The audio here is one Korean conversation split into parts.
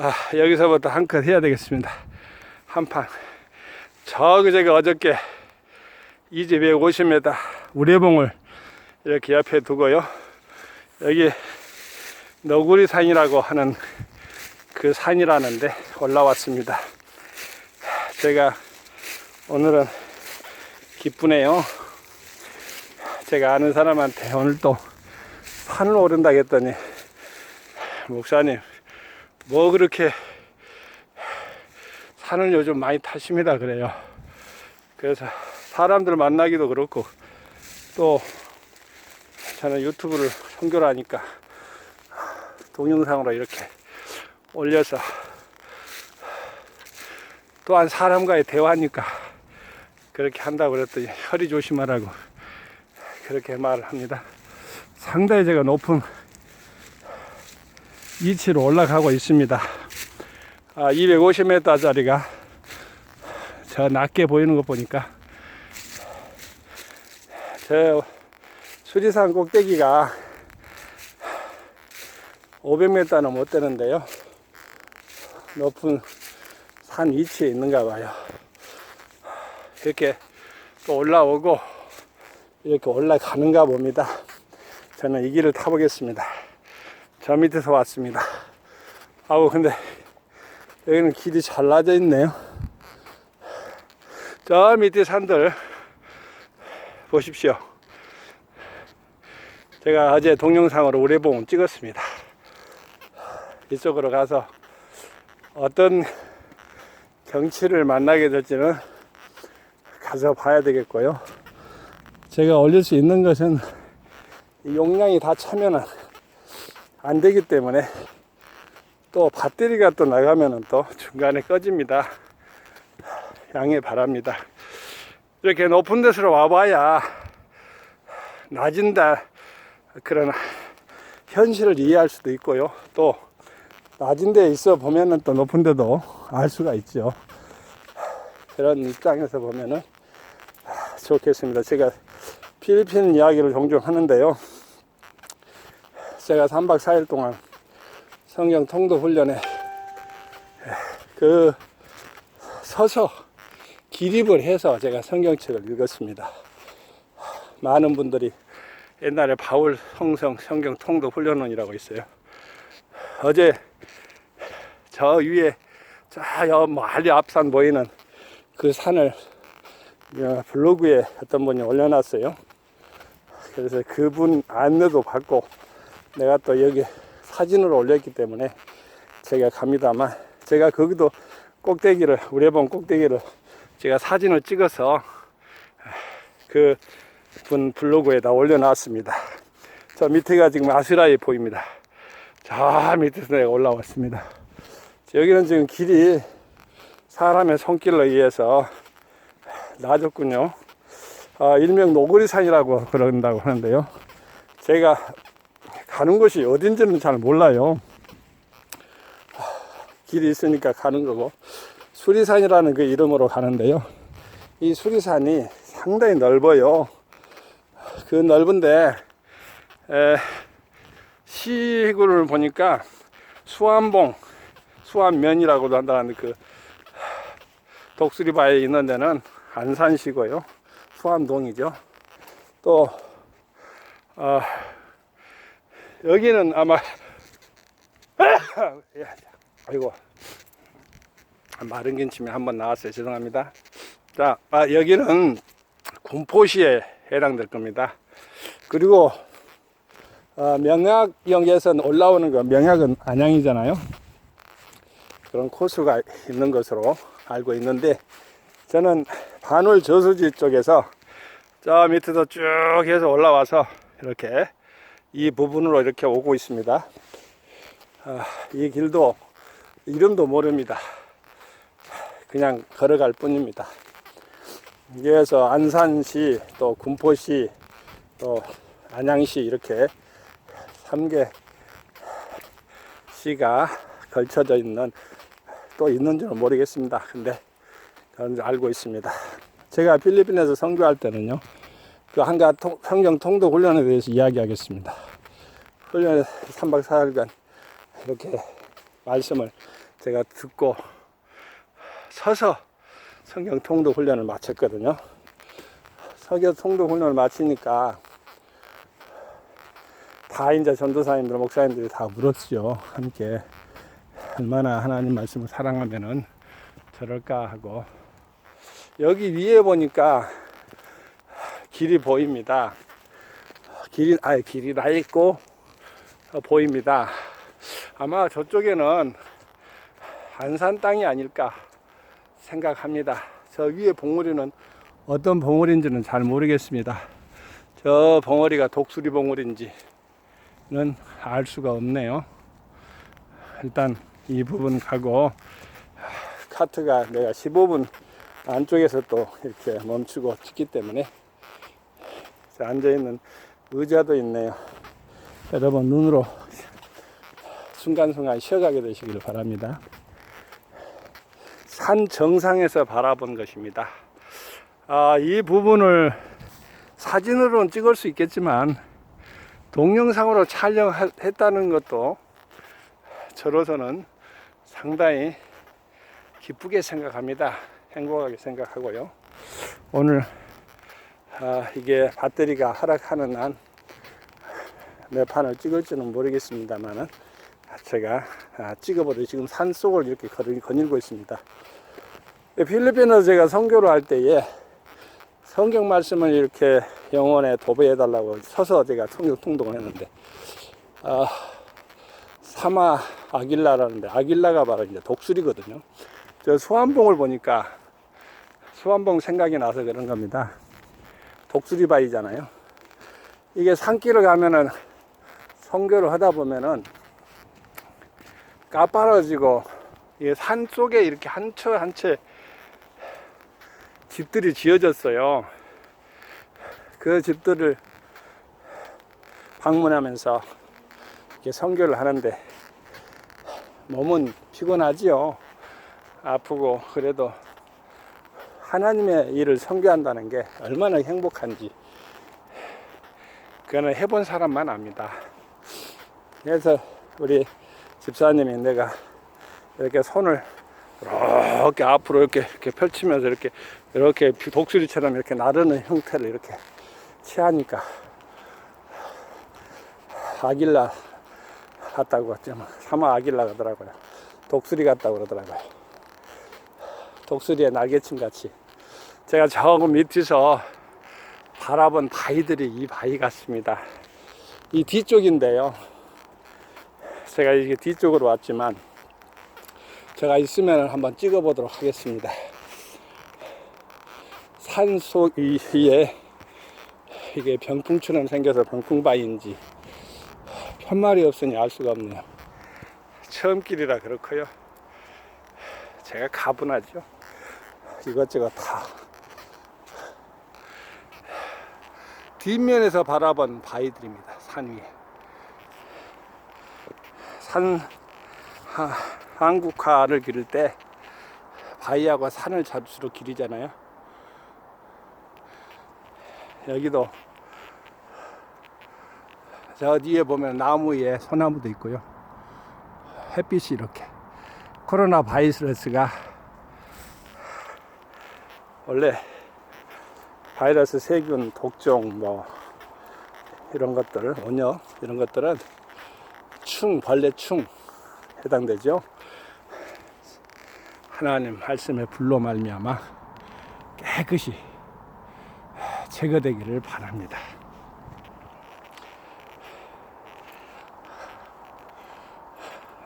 아, 여기서부터 한 컷 해야 되겠습니다. 한 판. 저기 제가 어저께 이제 150m 우레봉을 이렇게 옆에 두고요. 여기 너구리 산이라고 하는 그 산이라는데 올라왔습니다. 제가 오늘은 기쁘네요. 제가 아는 사람한테 오늘 또 산을 오른다 했더니 목사님 뭐 그렇게 산을 요즘 많이 타십니다 그래요. 그래서 사람들 만나기도 그렇고 또 저는 유튜브를 선교를 하니까 동영상으로 이렇게 올려서 또한 사람과의 대화니까 그렇게 한다고 그랬더니 허리 조심하라고 그렇게 말을 합니다. 상당히 제가 높은 위치로 올라가고 있습니다. 아, 250m짜리가 저 낮게 보이는 거 보니까 저 수리산 꼭대기가 500m는 못 되는데요. 높은 산 위치에 있는가 봐요. 이렇게 또 올라오고 이렇게 올라가는가 봅니다. 저는 이 길을 타보겠습니다. 저 밑에서 왔습니다. 아우 근데 여기는 길이 잘라져 있네요. 저 밑에 산들 보십시오. 제가 어제 동영상으로 우레봉 찍었습니다. 이쪽으로 가서 어떤 경치를 만나게 될지는 가서 봐야 되겠고요. 제가 올릴 수 있는 것은 이 용량이 다 차면은 안 되기 때문에 또 배터리가 또 나가면은 또 중간에 꺼집니다. 양해 바랍니다. 이렇게 높은 데서 와봐야 낮은다 그런 현실을 이해할 수도 있고요. 또 낮은 데 있어 보면은 또 높은 데도 알 수가 있죠. 그런 입장에서 보면은 좋겠습니다. 제가 필리핀 이야기를 종종 하는데요. 제가 3박 4일 동안 성경 통도 훈련에 그 서서 기립을 해서 제가 성경책을 읽었습니다. 많은 분들이 옛날에 바울 성성 성경 통도 훈련원이라고 있어요. 어제 저 위에 저 멀리 앞산 보이는 그 산을 어, 블로그에 어떤 분이 올려놨어요. 그래서 그분 안내도 받고 내가 또 여기 사진을 올렸기 때문에 제가 갑니다만 제가 거기도 꼭대기를 우레봉 꼭대기를 제가 사진을 찍어서 그 분 블로그에다 올려놨습니다. 저 밑에가 지금 아스라이 보입니다. 저 밑에서 내가 올라왔습니다. 여기는 지금 길이 사람의 손길로 의해서 나아졌군요. 아, 일명 노구리산이라고 그런다고 하는데요. 제가 가는 곳이 어딘지는 잘 몰라요. 길이 있으니까 가는 거고 수리산이라는 그 이름으로 가는데요. 이 수리산이 상당히 넓어요. 그 넓은데 에, 시구를 보니까 수암봉, 수암면이라고도 한다는 그 독수리바에 있는 데는 안산시고요. 수암동이죠. 또 어, 여기는 아마 예, 아이고 마른 김치면 한번 나왔어요. 죄송합니다. 자, 아, 여기는 군포시에 해당될 겁니다. 그리고 어, 명약역에서 올라오는 거 명약은 안양이잖아요. 그런 코스가 있는 것으로 알고 있는데 저는 반울 저수지 쪽에서 저 밑에서 쭉 해서 올라와서 이렇게 이 부분으로 이렇게 오고 있습니다. 아, 이 길도 이름도 모릅니다. 그냥 걸어갈 뿐입니다. 여기에서 안산시 또 군포시 또 안양시 이렇게 3개 시가 걸쳐져 있는 또 있는지는 모르겠습니다. 근데 그런 알고 있습니다. 제가 필리핀에서 선교할 때는요. 그 한가 통- 성경 통독 훈련에 대해서 이야기하겠습니다. 훈련에 3박 4일간 이렇게 말씀을 제가 듣고 서서 성경 통독 훈련을 마쳤거든요. 성경 통독 훈련을 마치니까 다 이제 전도사님들, 목사님들이 다 물었죠. 함께 얼마나 하나님 말씀을 사랑하면은 저럴까 하고 여기 위에 보니까 길이 보입니다. 길이 아예 길이 나 있고 어, 보입니다. 아마 저쪽에는 안산 땅이 아닐까 생각합니다. 저 위에 봉우리는 어떤 봉우리인지는 잘 모르겠습니다. 저 봉우리가 독수리 봉우리인지는 알 수가 없네요. 일단 이 부분 가고 카트가 내가 15분 안쪽에서 또 이렇게 멈추고 찍기 때문에 앉아 있는 의자도 있네요. 여러분 눈으로 순간순간 쉬어가게 되시기를 바랍니다. 산 정상에서 바라본 것입니다. 아, 이 부분을 사진으로는 찍을 수 있겠지만 동영상으로 촬영했다는 것도 저로서는 상당히 기쁘게 생각합니다. 행복하게 생각하고요. 오늘 아, 이게 배터리가 하락하는 한 몇 판을 찍을지는 모르겠습니다만은 제가 아, 찍어보도 지금 산 속을 이렇게 걸- 거닐고 있습니다. 필리핀에서 제가 선교를 할 때에 성경 말씀을 이렇게 영혼에 도배해 달라고 서서 제가 성경 통독을 했는데 아, 사마 아길라라는데 아길라가 바로 이제 독수리거든요. 저 수암봉을 보니까 수암봉 생각이 나서 그런 겁니다. 독수리 바위잖아요. 이게 산길을 가면은 성교를 하다 보면은 까빠라지고 이게 산 속에 이렇게 한 채 한 채 집들이 지어졌어요. 그 집들을 방문하면서 이렇게 성교를 하는데 몸은 피곤하지요. 아프고 그래도 하나님의 일을 성교한다는 게 얼마나 행복한지 그거는 해본 사람만 압니다. 그래서 우리 집사님이 내가 이렇게 손을 이렇게 앞으로 이렇게, 이렇게 펼치면서 이렇게 이렇게 독수리처럼 이렇게 나르는 형태를 이렇게 취하니까 아길라 같다고 했지만 사마 아길라 가더라고요. 독수리 같다고 그러더라고요. 독수리의 날개침 같이 제가 저 밑에서 바라본 바위들이 이 바위 같습니다. 이 뒤쪽인데요. 제가 이게 뒤쪽으로 왔지만 제가 있으면 한번 찍어 보도록 하겠습니다. 산속 위에 이게 병풍처럼 생겨서 병풍바위인지 편말이 없으니 알 수가 없네요. 처음 길이라 그렇고요. 제가 가분하죠. 이것저것 다 뒷면에서 바라본 바위들입니다. 산 위에. 산 하, 한국화를 기를 때 바위하고 산을 잡수로 기리잖아요. 여기도 저 뒤에 보면 나무 위에 소나무도 있고요. 햇빛이 이렇게 코로나 바이러스가 원래 바이러스 세균 독종 뭐 이런 것들 온역 이런 것들은 충 벌레 충 해당되죠. 하나님 말씀의 불로 말미암아 깨끗이 제거되기를 바랍니다.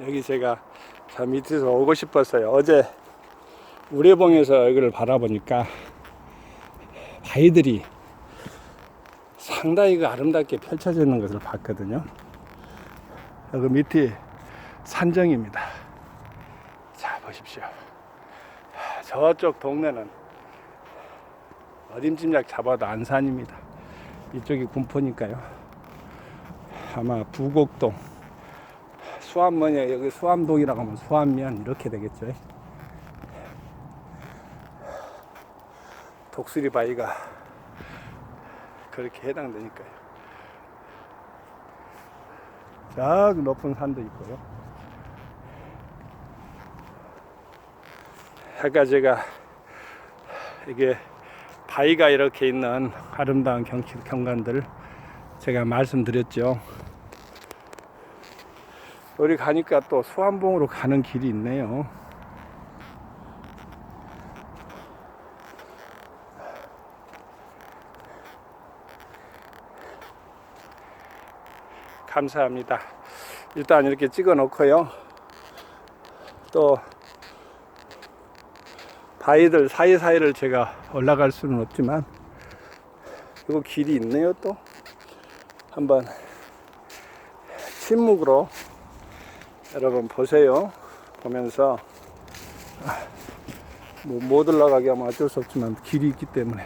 여기 제가 저 밑에서 오고 싶었어요. 어제 우레봉에서 여기를 바라보니까 바위들이 상당히 그 아름답게 펼쳐져 있는 것을 봤거든요. 여기 밑이 산정입니다. 자, 보십시오. 저쪽 동네는 어림짐작 잡아도 안산입니다. 이쪽이 군포니까요. 아마 부곡동, 수암면이 여기 수암동이라고 하면 수암면 이렇게 되겠죠. 독수리 바위가 그렇게 해당되니까요. 저 높은 산도 있고요. 아까 제가 이게 바위가 이렇게 있는 아름다운 경치, 경관들 제가 말씀드렸죠. 여기 가니까 또 수암봉으로 가는 길이 있네요. 감사합니다. 일단 이렇게 찍어 놓고요. 또 바위들 사이사이를 제가 올라갈 수는 없지만 이거 길이 있네요 또 한번 침묵으로 여러분 보세요 보면서 뭐 못 올라가게 하면 어쩔 수 없지만 길이 있기 때문에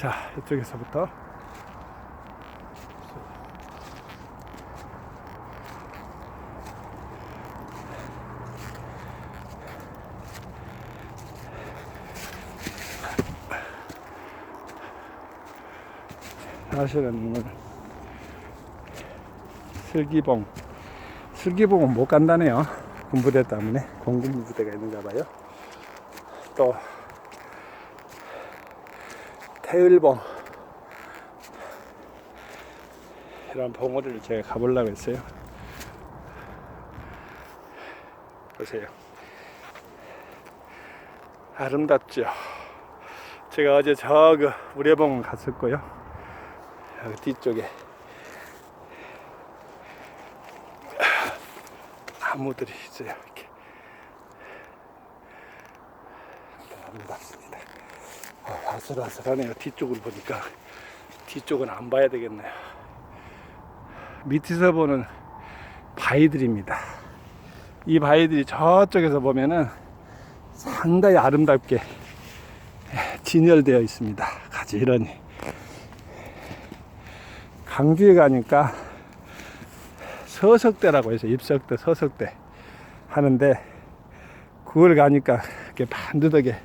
자 이쪽에서부터. 사실은 오늘 슬기봉 슬기봉은 못 간다네요. 군부대 때문에 공군 부대가 있는가 봐요. 또 태을봉 이런 봉우리를 제가 가보려고 했어요. 보세요. 아름답죠? 제가 어제 저그 우레봉 갔었고요. 여기 뒤쪽에 나무들이 있어요. 이렇게. 아름답습니다. 어, 아슬아슬하네요. 뒤쪽을 보니까. 뒤쪽은 안 봐야 되겠네요. 밑에서 보는 바위들입니다. 이 바위들이 저쪽에서 보면은 상당히 아름답게 진열되어 있습니다. 가지런히. 강주에 가니까 서석대라고 해서 입석대 서석대 하는데 그걸 가니까 이렇게 반듯하게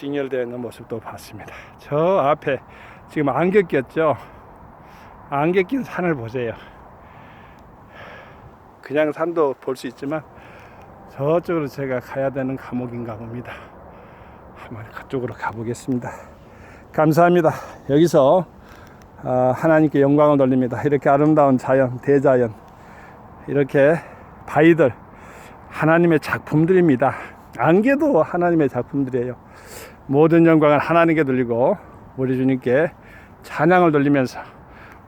진열되어 있는 모습도 봤습니다. 저 앞에 지금 안개 꼈죠? 안개 낀 산을 보세요. 그냥 산도 볼 수 있지만 저쪽으로 제가 가야 되는 감옥인가 봅니다. 한번 그쪽으로 가보겠습니다. 감사합니다. 여기서 아, 하나님께 영광을 돌립니다. 이렇게 아름다운 자연, 대자연, 이렇게 바위들, 하나님의 작품들입니다. 안개도 하나님의 작품들이에요. 모든 영광을 하나님께 돌리고 우리 주님께 찬양을 돌리면서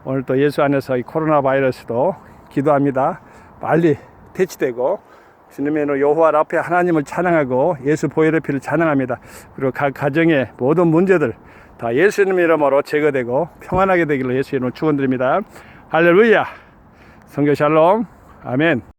오늘 또 예수 안에서 이 코로나 바이러스도 기도합니다. 빨리 퇴치되고 주님의 여호와 앞에 하나님을 찬양하고 예수 보혈의 피를 찬양합니다. 그리고 각 가정의 모든 문제들 다 예수님 이름으로 제거되고 평안하게 되기를 예수 이름으로 축원드립니다. 할렐루야. 성교 샬롬. 아멘.